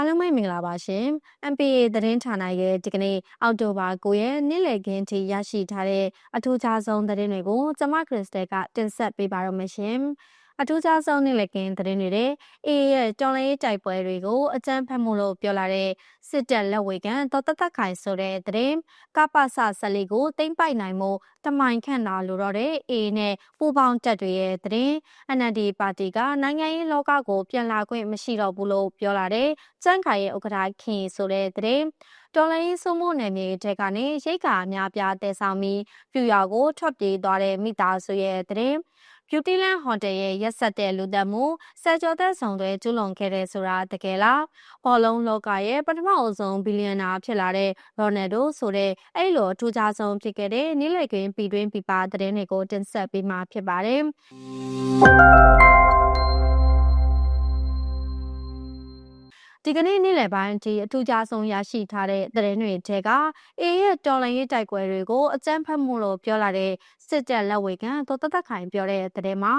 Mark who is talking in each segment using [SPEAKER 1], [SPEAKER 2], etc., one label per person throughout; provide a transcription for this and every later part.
[SPEAKER 1] အားလုံးပဲမင်္ဂလာပါရှင် MPA သတင်းဌာနရဲ့ဒီကနေ့အောက်တိုဘာ9ရက်နေ့လည်ခင်းထိရရှိထားတဲ့အထူးခြားဆုံးသတင်းတွေကိုကျွန်မခရစ်စတယ်ကတင်ဆက်ပေးပါရမရှင် အထူးခြားဆုံးနေ့လည်ခင်းသတင်းတွေတဲ့အေးရဲ့တော်လေးတိုက်ပွဲတွေကိုအကြမ်းဖက်မှုလို့ပြောလာတဲ့စစ်တပ်လက်ဝေကန်တော်တသက်ခိုင်ဆိုတဲ့သတင်းကပ္ပစဆက်လေးကိုတိမ့်ပိုက်နိုင်မှုတမိုင်ခန့်တာလို့တော့တဲ့အေးနဲ့ပူပေါင်းတက်တွေရဲ့သတင်း NLD ပါတီကနိုင်ငံရေးလောကကိုပြန်လာခွင့်မရှိတော့ဘူးလို့ပြောလာတဲ့စန်းခိုင်ရဲ့ဥက္ကဋ္ဌခင်ဆိုတဲ့သတင်းတော်လိုင်းစုံမှုနယ်မြေထဲကနေရိတ်ကာအများပြားတည်ဆောင်ပြီးပြူရွာကိုထွက်ပြေးသွားတဲ့မိသားစုရဲ့သတင်း ဗျူတီလန်ဟိုတယ်ရဲ့ရက်ဆက်တဲ့လူသက်မှုဆယ်ကျော်သက်ဆောင်တွေကျူးလွန်ခဲ့တဲ့ဆိုတာတကယ်လားဘောလုံးလောကရဲ့ပထမအဆုံးဘီလီယံနာဖြစ်လာတဲ့ရိုနယ်ဒိုဆိုတဲ့အဲ့လိုအထူးခြားဆုံးဖြစ်ခဲ့တဲ့နီးလေကွင်းပြည်တွင်းပြည်ပသတင်းတွေကိုတင်ဆက်ပေးမှာဖြစ်ပါတယ်ဒီကနေ့နေ့လယ်ပိုင်းအထိအထူးခြားဆုံးရရှိထားတဲ့သတင်းတွေထဲကအေရဲ့တော်လိုင်းရေးတိုက်ပွဲတွေကိုအကြမ်းဖက်မှုလို့ပြောလာတဲ့ စစ်တပ်လက်ဝေခံဒေါ်တသက်ခိုင်ပြောတဲ့သတင်းမှာ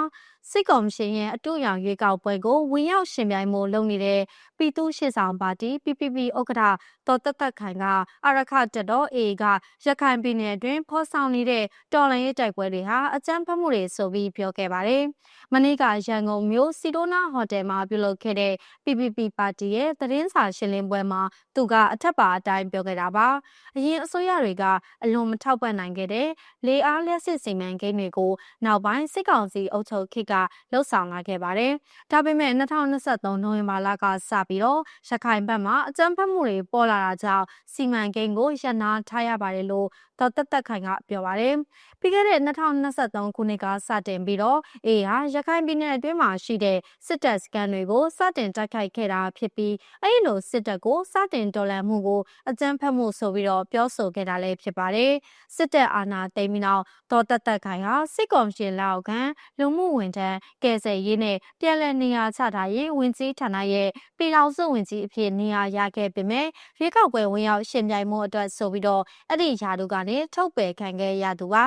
[SPEAKER 1] စစ်ကော်မရှင်ရဲ့အတူရောင်ရွေးကောက်ပွဲကိုဝင်ရောက်ရှင်ပြိုင်မှုလုပ်နေတဲ့ပြည်သူ့ရှေ့ဆောင်ပါတီ PPP ဥက္ကဋ္ဌဒေါ်သက်သက်ခိုင်ကအရခတက်တော် A ကရခိုင်ပြည်နယ်အတွင်းဖော်ဆောင်နေတဲ့တော်လှန်ရေးတိုက်ပွဲတွေဟာအကြမ်းဖက်မှုတွေဆိုပြီးပြောခဲ့ပါတယ်။မနေ့ကရန်ကုန်မြို့စီတိုနာဟိုတယ်မှာပြုလုပ်ခဲ့တဲ့ PPP ပါတီရဲ့သတင်းစာရှင်းလင်းပွဲမှာသူကအထက်ပါအတိုင်းပြောခဲ့တာပါ။အရင်အစိုးရတွေကအလွန်မထောက်ပံ့နိုင်ခဲ့တဲ့လေအားလျှက်စစ်စီမံကိန်းတွေကိုနောက်ပိုင်းစစ်ကောင်စီအုပ်ချုပ်ခေတ်ကလှုပ်ဆောင်လာခဲ့ပါတယ်။ဒါပေမဲ့2023နိုဝင်ဘာလကစပြီးတော့ရခိုင်ဘက်မှာအကြမ်းဖက်မှုတွေပေါ်လာတာကြောင့်စီမံကိန်းကိုရပ်နားထားရပါတယ်လို့ဒေါ်တက်တက်ခိုင်ကပြောပါတယ်။ပြီးခဲ့တဲ့2023ခုနှစ်ကစတင်ပြီးတော့အေဟာရခိုင်ပြည်နယ်အတွင်းမှာရှိတဲ့စစ်တပ်စခန်းတွေကိုစတင်တိုက်ခိုက်ခဲ့တာဖြစ်ပြီးအဲဒီလိုစစ်တပ်ကိုစတင်တော်လှန်မှုကိုအကြမ်းဖက်မှုဆိုပြီးတော့ပြောဆိုခဲ့တာလည်းဖြစ်ပါတယ်။စစ်တပ်အာဏာသိမ်းပြီးနောက်ဒေါ်တက်တက်ခိုင်ဟာစစ်ကော်မရှင်လက်အောက်ခံလူမှုဝန်ထမ်းကယ်ဆယ်ရေးနဲ့ပြည်လည်နေရာချထားရေးဝန်ကြီးဌာနရဲ့ပြည်ထောင်စုဝန်ကြီးအဖြစ်နေရာရခဲ့ပေမဲ့ရွေးကောက်ပွဲဝင်ရောက်ရှင်ပြိုင်မှုအတွက်ဆိုပြီးတော့အဲ့ဒီယာတို့ကနေထုတ်ပယ်ခံခဲ့ရသူပါ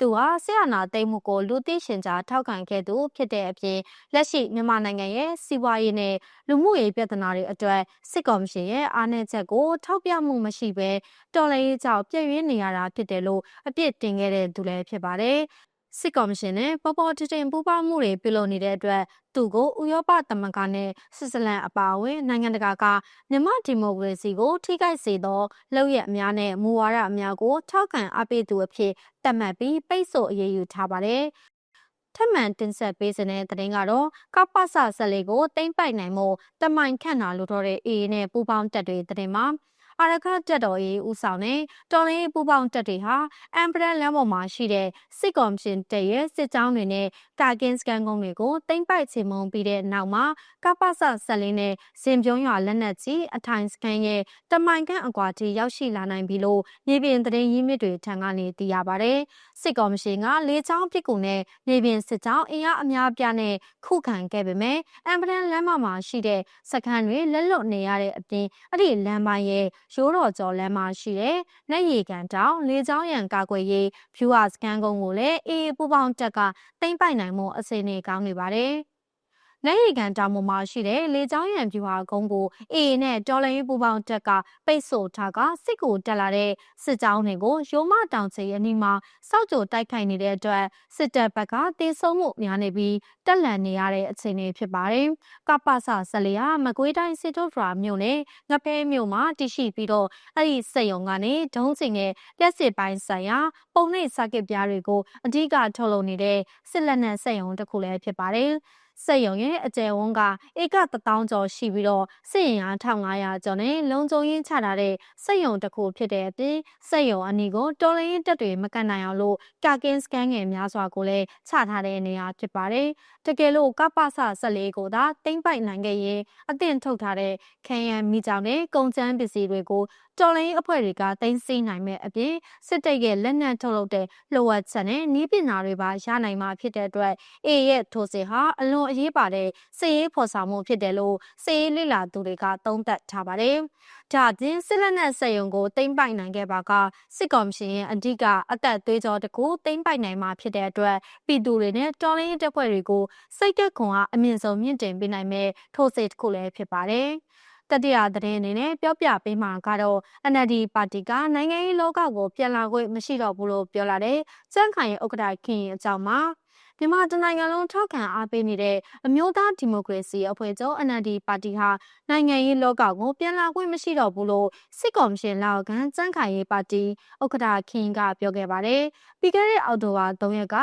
[SPEAKER 1] သူဟာဆရာနာသိမ်းမှုကိုလူသိရှင်ကြားထောက်ခံခဲ့သူဖြစ်တဲ့အပြင်လက်ရှိမြန်မာနိုင်ငံရဲ့စီးပွားရေးနဲ့လူမှုရေးပြဿနာတွေအတွက်စစ်ကော်မရှင်ရဲ့အားနည်းချက်ကိုထောက်ပြမှုမရှိဘဲတော်လှန်ရေးကြောင့်ပြည့်ရင်းနေရတာဖြစ်တယ်လို့အပြစ်တင်ခဲ့တဲ့သူလည်းဖြစ်ပါတယ်စစ်ကော်မရှင်နဲ့ပေါ်ပေါ်တတင်ပူးပေါင်းမှုတွေပြုလုပ်နေတဲ့အတွက်သူကိုဥရောပသမဂ္ဂနဲ့ဆွစ်ဇာလန်အပါအဝင်နိုင်ငံတကာကမြန်မာဒီမိုကရေစီကိုထိခိုက်စေသောလုပ်ရအများနဲ့မူဝါဒအများကိုထောက်ခံအားပေးသူအဖြစ်သတ်မှတ်ပြီးပိတ်ဆို့အရေးယူထားပါတယ်ထပ်မံတင်ဆက်ပေးစတဲ့တဲ့ကတော့ကပ္ပစဆက်လေးကိုတိမ့်ပိုက်နိုင်မှုတမိုင်ခန့်တာလို့တော့တဲ့ AA နဲ့ပူပေါင်းတက်တွေတဲ့မှာ အာရခတက်တော်ရေးဦးဆောင်တဲ့တော်လေးပူပေါင်းတက်တွေဟာအမ်ပရန်လမ်းပေါ်မှာရှိတဲ့စစ်ကော်မရှင်တပ်ရဲ့စစ်ကြောင်းတွေနဲ့တာကင်စကန်ကုန်းတွေကိုတိမ့်ပိုက်ချေမှုန်းပြီးတဲ့နောက်မှာကပ္ပစဆက်လင်းနဲ့စင်ပြုံးရွာလက်နက်ကြီးအထိုင်စကန်ရဲ့တမိုင်ခန့်အကွာထိရောက်ရှိလာနိုင်ပြီလို့မြေပြင်သတင်းရင်းမြစ်တွေထံကနေသိရပါဗျ။စစ်ကော်မရှင်ကလေးချောင်းပစ်ကူနဲ့မြေပြင်စစ်ကြောင်းအင်အားအများပြားနဲ့ခုခံခဲ့ပေမဲ့အမ်ပရန်လမ်းမှာရှိတဲ့စခန်းတွေလက်လွတ်နေရတဲ့အပြင်အဲ့ဒီလမ်းပိုင်းရဲ့ရိုးတော်ကျော်လမ်းမှာရှိတဲ့နှက်ရီကန်တောင်လေချောင်းရံကာကွယ်ရေးဖြူဟာစကန်ကုန်းကိုလည်းအေးပူပေါင်းတက်ကတိမ့်ပိုက်နိုင်မှုအစီအနေကောင်းနေပါတယ်။ လက်ရီကန်တောင်ပေါ်မှာရှိတဲ့လေကြောင်းရံပြူဟာကုန်းကိုအေအေနဲ့တော်လရင်ပူပေါင်းတက်ကပိတ်ဆို့ထားကစစ်ကိုတက်လာတဲ့စစ်ကြောင်းတွေကိုရိုးမတောင်ချေအနီးမှာစောက်ကြိုတိုက်ခိုက်နေတဲ့အတွက်စစ်တပ်ဘက်ကတေဆုံးမှုများနေပြီးတက်လန်နေရတဲ့အခြေအနေဖြစ်ပါတယ်။ကပ္ပစဆက်လျာမကွေးတိုင်းစစ်တိုဖရာမြို့နယ်ငဖဲမြို့မှာတရှိပြီးတော့အဲ့ဒီစက်ယုံကနေဒုံးစင်နဲ့လက်စစ်ပိုင်းဆိုင်ရာပုံနှိပ်စကစ်ပြားတွေကိုအဓိကထုတ်လုပ်နေတဲ့စစ်လက်နက်စက်ယုံတစ်ခုလည်းဖြစ်ပါတယ်။ စက်ရုံရဲ့အကျယ်ဝန်းကဧက1000ကျော်ရှိပြီးတော့စစ်ရင်အား1500ကျော်နဲ့လုံခြုံရေးချထားတဲ့စက်ရုံတစ်ခုဖြစ်တဲ့အပြင်စက်ရုံအနီးကိုတော်လိုင်းတက်တွေမကန်နိုင်အောင်လို့ကာကင်းစကန်ငယ်များစွာကိုလည်းချထားတဲ့နေရာဖြစ်ပါတယ်။တကယ်လို့ကပ္ပစဆက်လေးကိုသာတိမ့်ပိုက်နိုင်ခဲ့ရင်အသင့်ထုတ်ထားတဲ့ခံရန်မိကြောင်နဲ့ကုန်ကျန်းပစ္စည်းတွေကို တော်လိုင်းအဖွဲ့တွေကတင်စီနိုင်မဲ့အပြင်စစ်တပ်ရဲ့လက်နက်ထုတ်လုပ်တဲ့လိုအပ်ချက်နဲ့နည်းပညာတွေပါရနိုင်မှာဖြစ်တဲ့အတွက်အေရဲ့ထိုးစစ်ဟာအလွန်အရေးပါတဲ့စစ်ရေးဖော်ဆောင်မှုဖြစ်တယ်လို့စစ်ရေးလေ့လာသူတွေကသုံးသပ်ထားပါတယ်။ဒါပြင်စစ်လက်နက်စက်ရုံကိုတိမ့်ပိုက်နိုင်ခဲ့ပါကစစ်ကော်မရှင်ရဲ့အဓိကအသက်သွေးကြောတကူတိမ့်ပိုက်နိုင်မှာဖြစ်တဲ့အတွက်ပြည်သူတွေနဲ့တော်လိုင်းတပ်ဖွဲ့တွေကိုစိတ်သက်ခွန်အားအမြင့်ဆုံးမြင့်တင်ပေးနိုင်မဲ့ထိုးစစ်တစ်ခုလည်းဖြစ်ပါတယ်။ တတိယသတင်းအနေနဲ့ပြောပြပေးမှာကတော့ NLD ပါတီကနိုင်ငံရေးလောကကိုပြန်လာခွင့်မရှိတော့ဘူးလို့ပြောလာတဲ့စန့်ခိုင်ရဲ့ဥက္ကဋ္ဌခင်အကြောင်းမှာမြန်မာတနိုင်ငံလုံးထောက်ခံအားပေးနေတဲ့အမျိုးသားဒီမိုကရေစီအဖွဲ့ချုပ် NLD ပါတီဟာနိုင်ငံရေးလောကကိုပြန်လာခွင့်မရှိတော့ဘူးလို့စစ်ကော်မရှင်လောက်ကန်စန့်ခိုင်ရေးပါတီဥက္ကဋ္ဌခင်ကပြောခဲ့ပါတယ်။ပြီးခဲ့တဲ့အောက်တိုဘာ3ရက်က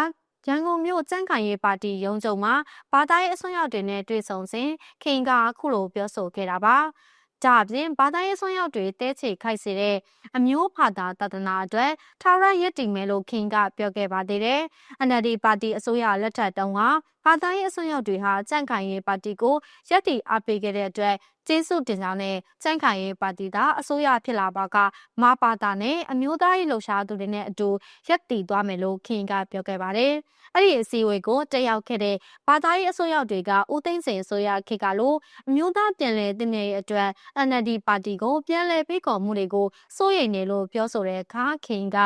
[SPEAKER 1] ရန်ကုန်မြို့စန့်ခိုင်ရေးပါတီရုံးချုပ်မှာဘာသာရေးအစွမ်းရောက်တွေနဲ့တွေ့ဆုံစဉ်ခင်ကအခုလိုပြောဆိုခဲ့တာပါ။ဒါအပြင်ဘာသာရေးဆွမ်းရောက်တွေတဲချေခိုက်စေတဲ့အမျိုးဖာသာတဒနာအတွက်ထာဝရရည်တည်မယ်လို့ခင်ကပြောခဲ့ပါသေးတယ်။ NLD ပါတီအစိုးရလက်ထက်တုန်းကဘာသာရေးအစွမ်းရောက်တွေဟာကြန့်ခိုင်ရေးပါတီကိုရည်တည်အားပေးခဲ့တဲ့အတွက် ကျေးဇူးတင်ကြောင်းနဲ့ကြန့်ခိုင်ရေးပါတီသာအစိုးရဖြစ်လာပါကမပါတာနဲ့အမျိုးသားရေးလှုပ်ရှားသူတွေနဲ့အတူရည်တည်သွားမယ်လို့ခင်ကပြောခဲ့ပါတယ်။အဲ့ဒီအစည်းအဝေးကိုတက်ရောက်ခဲ့တဲ့ဘာသာရေးအစိုးရတွေကဦးသိန်းစိန်အစိုးရခေတ်ကလို့အမျိုးသားပြည်လဲတင်တဲ့အတွက် NLD ပါတီကိုပြန်လည်ဖိတ်ခေါ်မှုတွေကိုစိုးရိမ်နေလို့ပြောဆိုတဲ့အခါခင်က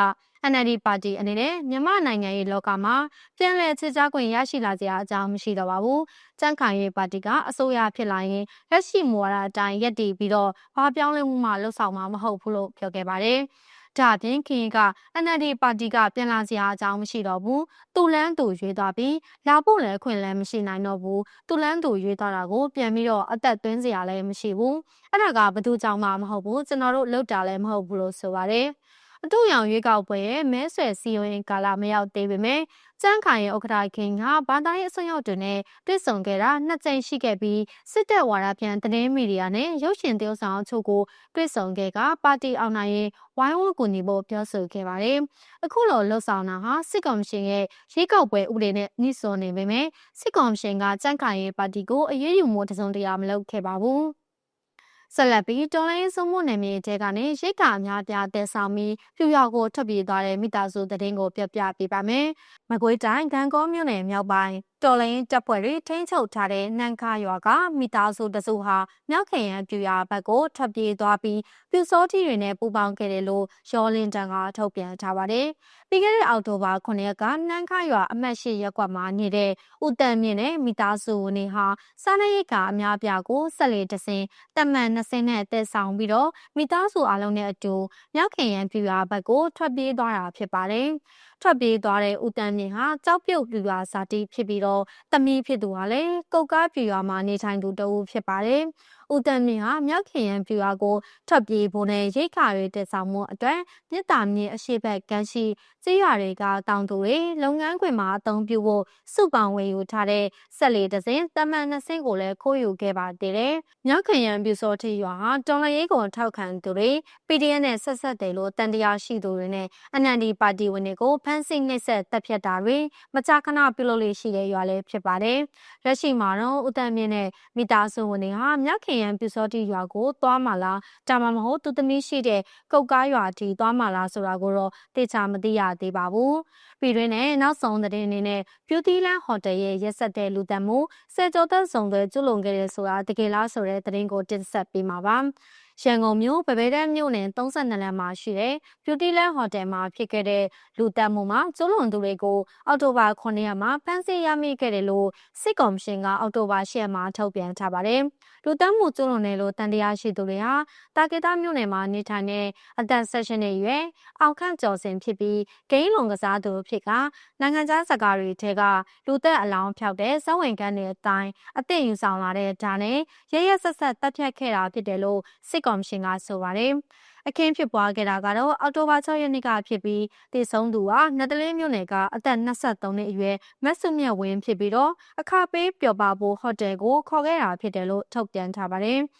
[SPEAKER 1] NLD ပါတီအနေနဲ့မြန်မာနိုင်ငံရေးလောကမှာပြန်လည်ချစ်ကြခွင့်ရရှိလာစရာအကြောင်းမရှိတော့ပါဘူး။ကြန့်ခိုင်ရေးပါတီကအစိုးရဖြစ်လာရင်လက်ရှိမူဝါဒအတိုင်းရပ်တည်ပြီးတော့ဘာပြောင်းလဲမှုမှလှုပ်ဆောင်မှာမဟုတ်ဘူးလို့ပြောခဲ့ပါတယ်။ဒါအပြင်ခင်က NLD ပါတီကပြန်လာစရာအကြောင်းမရှိတော့ဘူး။သူလန်းသူရွေးသွားပြီးလာဖို့လည်းခွင့်လည်းမရှိနိုင်တော့ဘူး။သူလန်းသူရွေးသွားတာကိုပြန်ပြီးတော့အသက်သွင်းစရာလည်းမရှိဘူး။အဲ့ဒါကဘသူကြောင့်မှမဟုတ်ဘူး။ကျွန်တော်တို့လောက်တာလည်းမဟုတ်ဘူးလို့ဆိုပါတယ်။ အတူရောင်ရွေးကောက်ပွဲရဲ့မဲဆွယ်စီရင်ကာလမရောက်သေးပေမဲ့ကျန်းခိုင်ရဲ့ဥက္ကဋ္ဌခင်ကဘာသာရေးအစွမ်းရောက်တွေနဲ့တွေ့ဆုံခဲ့တာနှစ်ကြိမ်ရှိခဲ့ပြီးစစ်တပ်ဝါဒပြန်သတင်းမီဒီယာနဲ့ရုပ်ရှင်သရုပ်ဆောင်အချို့ကိုတွေ့ဆုံခဲ့ကပါတီအောင်နိုင်ရေးဝိုင်းဝန်းကူညီဖို့ပြောဆိုခဲ့ပါတယ်။အခုလိုလှုပ်ဆောင်တာဟာစစ်ကောင်ရှင်ရဲ့ရွေးကောက်ပွဲဥပဒေနဲ့ညှိစွန်းနေပေမဲ့စစ်ကောင်ရှင်ကကြန့်ခိုင်ရေးပါတီကိုအရေးယူမှုတစုံတရာမလုပ်ခဲ့ပါဘူး။ ဆက်လက်ပြီးတော်လိုင်းစုံမှုနယ်မြေတဲကနေရိတ်ကအများပြားတဲဆောင်ပြီးပြူရောက်ကိုထွက်ပြေးသွားတဲ့မိသားစုတည်င်းကိုပြပြပေးပါမယ်။မကွေးတိုင်းဂံကောမြို့နယ်မြောက်ပိုင်း တော်လိုင်းတပ်ဖွဲ့တွေထိန်းချုပ်ထားတဲ့နန်ခါရွာကမိသားစုတစုဟာမြောက်ခရံပြူရဘက်ကိုထွက်ပြေးသွားပြီးပြူစောထီတွေနဲ့ပူးပေါင်းခဲ့တယ်လို့ရောလင်းတန်ကထုတ်ပြန်ထားပါတယ်။ပြီးခဲ့တဲ့အောက်တိုဘာ9ရက်ကနန်ခါရွာအမှတ်၈ရပ်ကွက်မှာနေတဲ့ဦးတန်မြင့်နဲ့မိသားစုဝင်တွေဟာစားနပ်ရိက္ခာအများပြားကိုဆက်လက်တစင်တမန်20နဲ့တက်ဆောင်ပြီးတော့မိသားစုအလုံးနဲ့အတူမြောက်ခရံပြူရဘက်ကိုထွက်ပြေးသွားတာဖြစ်ပါတယ်။ထွက်ပြေးသွားတဲ့ဦးတန်းမြင့်ဟာကြောက်ပြုတ်ပြူရွာဇာတိဖြစ်ပြီးတော့တမီးဖြစ်သူဟာလည်းကုတ်ကားပြူရွာမှာနေထိုင်သူတဦးဖြစ်ပါတယ်။ ဦးတန်းမြင့်ဟာမြောက်ခင်ရန်ပြူဟာကိုထွက်ပြေးဖို့နဲ့ရိတ်ခါတွေတက်ဆောင်မှုအတွက်မြစ်တာမြင့်အရှိဘက်ကမ်းရှိကြေးရွာတွေကတောင်သူတွေလုပ်ငန်းခွင်မှာအသုံးပြုဖို့စုပေါင်းဝယ်ယူထားတဲ့ဆက်လေတစင်းတမန်နှစ်စင်းကိုလည်းခိုးယူခဲ့ပါသေးတယ်။မြောက်ခင်ရန်ပြူစောတိရွာဟာတော်လရေးကိုထောက်ခံသူတွေ PDF နဲ့ဆက်ဆက်တယ်လို့တန်တရားရှိသူတွေနဲ့ NLD ပါတီဝင်တွေကိုဖမ်းဆီးနှိပ်စက်တပ်ဖြတ်တာတွေမကြာခဏပြုလုပ်လို့ရှိတဲ့ရွာလည်းဖြစ်ပါတယ်။လက်ရှိမှာတော့ဦးတန်းမြင့်နဲ့မိသားစုဝင်တွေဟာမြောက်ခင်ရန်ပြူစောတိရွာကိုသွားမှလားဒါမှမဟုတ်သူသမီးရှိတဲ့ကုတ်ကားရွာတီသွားမှလားဆိုတာကိုတော့သိချာမသိရသေးပါဘူးပြည်တွင်းနဲ့နောက်ဆုံးသတင်းအနေနဲ့ပြူတီလန်ဟိုတယ်ရဲ့ရက်ဆက်တဲ့လူသက်မှုဆယ်ကျော်သက်ဆောင်တွေကျွလွန်ခဲ့တဲ့ဆိုတာတကယ်လားဆိုတဲ့သတင်းကိုတင်ဆက်ပေးမှာပါ ရန်ကုန်မြို့ပပဲတန်းမြို့နယ်32လမ်းမှာရှိတဲ့ Beauty Land Hotel မှာဖြစ်ခဲ့တဲ့လူတက်မှုမှာကျူးလွန်သူတွေကိုအောက်တိုဘာ9ရက်မှာဖမ်းဆီးရမိခဲ့တယ်လို့စစ်ကော်မရှင်ကအောက်တိုဘာ10ရက်မှာထုတ်ပြန်ထားပါတယ်။လူတန်းမှုကျူးလွန်တယ်လို့တန်တရားရှိသူတွေဟာတာကေတာမြို့နယ်မှာနေထိုင်တဲ့အသက်ဆက်ရှင်ရဲ့ရွယ်အောင်ခန့်ကျော်စင်ဖြစ်ပြီးဂိမ်းလွန်ကစားသူဖြစ်ကနိုင်ငံခြားစကားတွေထဲကလူသက်အလောင်းဖြောက်တဲ့စက်ဝင်ကန်းတွေအတိုင်းအသင့်ယူဆောင်လာတဲ့ဒါနဲ့ရရဆက်ဆက်တပ်ဖြတ်ခဲ့တာဖြစ်တယ်လို့စစ်ကော်မရှင်ကဆိုပါတယ်။အခင်းဖြစ်ပွားခဲ့တာကတော့အောက်တိုဘာ6ရက်နေ့ကဖြစ်ပြီးတည်ဆုံးသူဟာနတ်တလင်းမြို့နယ်ကအသက်23နှစ်အရွယ်မက်ဆုမြတ်ဝင်းဖြစ်ပြီးတော့အခပေးပျော်ပါဖို့ဟိုတယ်ကိုခေါ်ခဲ့တာဖြစ်တယ်လို့ထုတ်ပြန်ထားပါတယ်။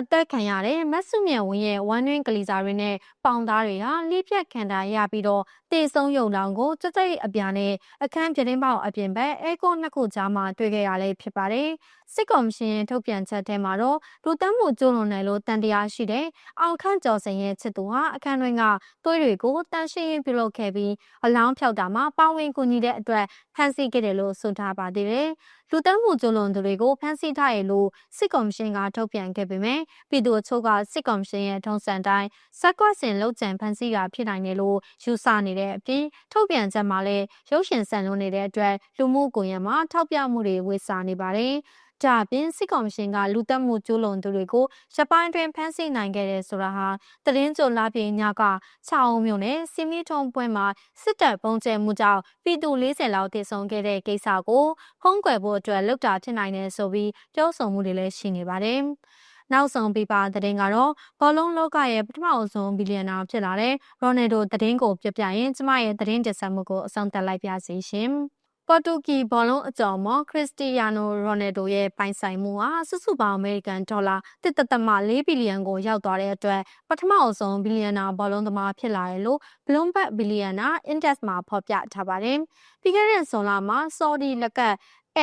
[SPEAKER 1] အသက်ခံရတဲ့မတ်စုမြတ်ဝင်းရဲ့ဝမ်းတွင်းကလေးစားတွေနဲ့ပေါင်သားတွေဟာလိပြက်ခံတာရပြီးတော့တေဆုံးယုံလောင်ကိုကြကြိတ်အပြာနဲ့အခန်းပြတင်းပေါက်အပြင်ဘက်အဲကွန်နှစ်ခုကြားမှာတွေ့ခဲ့ရလဲဖြစ်ပါတယ်။ စစ်ကော်မရှင်ထုတ်ပြန်ချက်ထဲမှာတော့လူတန်းမှုကျုံလွန်တယ်လို့တန်တရားရှိတဲ့အောင်ခန့်ကျော်စင်ရဲ့ချစ်သူဟာအခန်းတွင်းကသွေးတွေကိုတန်ရှင်းရင်ပြုလုပ်ခဲ့ပြီးအလောင်းဖြောက်တာမှာပါဝင်ကူညီတဲ့အတွက်ဖမ်းဆီးခဲ့တယ်လို့ဆိုထားပါသေးတယ်။လူတန်းမှုကျူးလွန်သူတွေကိုဖမ်းဆီးထားရလို့စစ်ကော်မရှင်ကထုတ်ပြန်ခဲ့ပေမဲ့ပြည်သူ့အချို့ကစစ်ကော်မရှင်ရဲ့ထုံးစံတိုင်းစက်ကွက်စင်လောက်ကျန်ဖမ်းဆီးတာဖြစ်နိုင်တယ်လို့ယူဆနေတဲ့အပြင်ထုတ်ပြန်ချက်မှာလည်းရုပ်ရှင်ဆန်လွန်နေတဲ့အတွက်လူမှုကွန်ရက်မှာထောက်ပြမှုတွေဝေစာနေပါတယ်။ဒါအပြင်စစ်ကောင်ရှင်ကလူတက်မှုကျူးလွန်သူတွေကိုရပိုင်းတွင်ဖမ်းဆီးနိုင်ခဲ့တယ်ဆိုတာဟာသတင်းကြိုလာပြေညကချောင်းမြို့နယ်စီမီထုံပွဲမှာစစ်တပ်ပုံကျဲမှုကြောင့်ပြည်သူ40လောက်တည်ဆုံခဲ့တဲ့ကိစ္စကိုဖုံးကွယ်ဖို့အတွက်လုပ်တာဖြစ်နိုင်တယ်ဆိုပြီးပြောဆိုမှုတွေလည်းရှိနေပါတယ်။နောက်ဆုံးပြပါသတင်းကတော့ဘောလုံးလောကရဲ့ပထမအဆုံးဘီလီယံနာဖြစ်လာတဲ့ရိုနယ်ဒိုသတင်းကိုပြပြရင်ကျမရဲ့သတင်းတင်ဆက်မှုကိုအဆုံးသတ်လိုက်ပါစီရှင်။ ပေါ်တူဂီဘောလုံးအကြော်မော်ခရစ္စတီယာနိုရိုနယ်ဒိုရဲ့ပိုင်ဆိုင်မှုဟာစုစုပေါင်းအမေရိကန်ဒေါ်လာ1.4ဘီလီယံကိုရောက်သွားတဲ့အတွက်ပထမအဆုံးဘီလီယံနာဘောလုံးသမားဖြစ်လာတယ်လို့ Bloomberg Billionaire Index မှာဖော်ပြထားပါတယ်။ပြီးခဲ့တဲ့ဇွန်လမှာ Saudi လက်က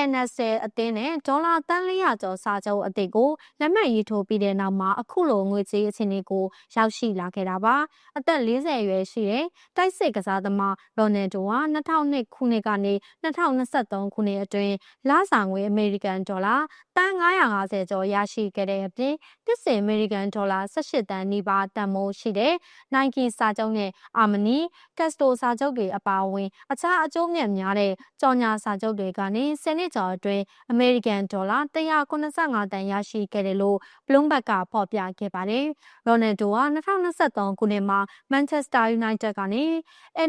[SPEAKER 1] NSL အသင်းနဲ့ဒေါ်လာတန်400ကျော်စာချုပ်အသစ်ကိုလက်မှတ်ရေးထိုးပြီးတဲ့နောက်မှာအခုလိုငွေကြေးအခြေအနေကိုရောက်ရှိလာခဲ့တာပါအသက်40အရွယ်ရှိတဲ့တိုက်စစ်ကစားသမားရိုနယ်ဒိုဟာ2002ခုနှစ်ကနေ2023ခုနှစ်အတွင်းလစာငွေအမေရိကန်ဒေါ်လာ တန်950ကျော်ရရှိခဲ့တဲ့အပြင်တစ်စင်အမေရိကန်ဒေါ်လာ18တန်နီးပါးတန်မိုးရှိတဲ့ Nike စာချုပ်နဲ့ Armani, Casto စာချုပ်တွေအပါအဝင် အခြားအကျိုးမြတ်များတဲ့ကြော်ညာစာချုပ်တွေကနေ10နှစ်ကျော်အတွင်းအမေရိကန်ဒေါ်လာ185တန်ရရှိခဲ့တယ်လို့ Bloomberg ကဖော်ပြခဲ့ပါတယ်။ရိုနယ်ဒိုဟာ2023ခုနှစ်မှာ Manchester United ကနေ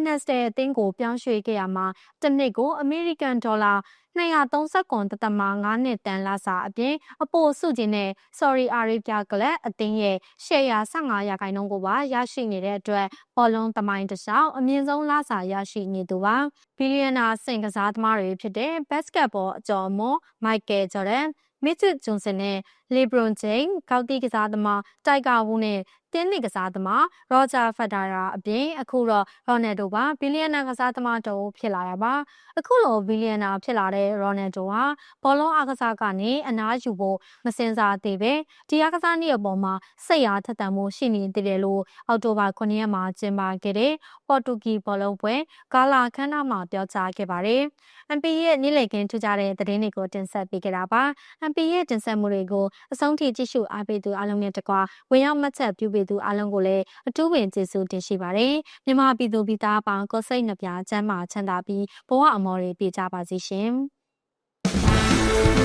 [SPEAKER 1] NSD အသင်းကိုပြောင်းရွှေ့ခဲ့ရမှာတစ်နှစ်ကိုအမေရိကန်ဒေါ်လာ 239.5နှစ်တန်လာစာအပြင်အပိုစုချင်းနဲ့ Sorry Arabia Club အသင်းရဲ့ရှယ်ယာ15ရာခိုင်နှုန်းကိုပါရရှိနေတဲ့အတွက်ဘောလုံးသမိုင်းတစ်လျှောက်အမြင့်ဆုံးလာစာရရှိနေသူပါဘီလီယံနာစင်ကစားသမားတွေဖြစ်တဲ့ဘတ်စကတ်ဘောအကျော်မော်မိုက်ကယ်ဂျော်ဒန်မစ်ချစ်ဂျွန်ဆန်နဲ့လီဘရွန်ဂျိန်ကောက်တီကစားသမားတိုက်ကာဝူနဲ့တင်းလီကစားသမားရောဂျာဖက်ဒါရာအပြင်အခုတော့ရိုနယ်ဒိုပါဘီလီယံနာကစားသမားတူဖြစ်လာတာပါအခုလိုဘီလီယံနာဖြစ်လာတဲ့ရိုနယ်ဒိုဟာဘောလုံးအားကစားကနေအနားယူဖို့မစင်စားသေးပဲဒီအားကစားနည်းအပေါ်မှာစိတ်အားထက်သန်မှုရှိနေသေးတယ်လို့အောက်တိုဘာ9ရက်မှာကျင်းပခဲ့တဲ့ပေါ်တူဂီဘောလုံးပွဲဂါလာခန်းနာမှာပြောကြားခဲ့ပါတယ်။ MP ရဲ့နေ့လည်ခင်းထူးခြားတဲ့သတင်းတွေကိုတင်ဆက်ပေးခဲ့တာပါ။ MP ရဲ့တင်ဆက်မှုတွေကိုအဆုံးထိကြည့်ရှုအားပေးသူအားလုံးနဲ့တကွာဝင်ရောက်မှတ်ချက်ပြုပေးသူအားလုံးကိုလည်းအထူးပင်ကျေးဇူးတင်ရှိပါတယ်။မြန်မာပြည်သူပြည်သားအပေါင်းကိုစိတ်နှပြချမ်းမာချမ်းသာပြီးဘဝအမော်တွေပြည့်ကြပါစေရှင်